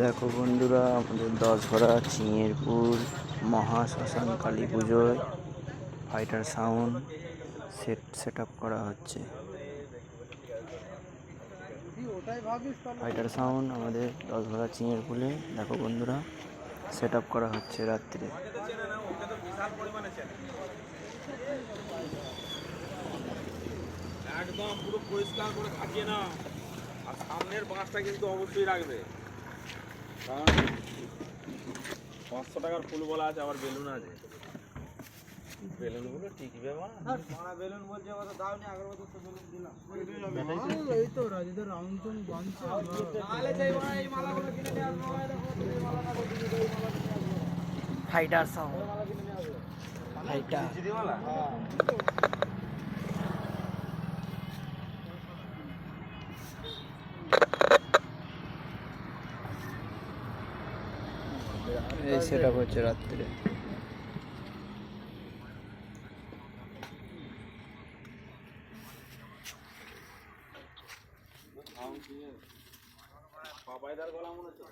দেখো বন্ধুরা, আমাদের চিঙেরপুর মহা শ্মশান কালী পুজোয় fighter sound set set up করা হচ্ছে। ফাইটার সাউন্ড আমাদের দশঘরা, চিঙেরপুরে, দেখো বন্ধুরা সেট আপ করা হচ্ছে রাত্রে। একদম পুরো পরিষ্কার করে থাকিয়ে না আর সামনের বাঁশটা কিন্তু অবশ্যই রাখবে। পাঁচশো টাকার ফুল বলা আছে আবার বেলুন আছে। বেলুনগুলো টিকবে মা। বেলুন বলছে ওটা দাও নি আগের বছর তো বেলুন দিলাম। এই তো রাজুদের রাউন্ড টোন বানছে তাহলে সেই এই মালাগুলো কিনে নিয়ে আসব। এই মালাটা কিনে নিয়ে আসব। ফাইটার সাউন্ড ফাইটার এই সেট আপ হচ্ছে রাত্রে। বাবাইদার গলা মনে হচ্ছে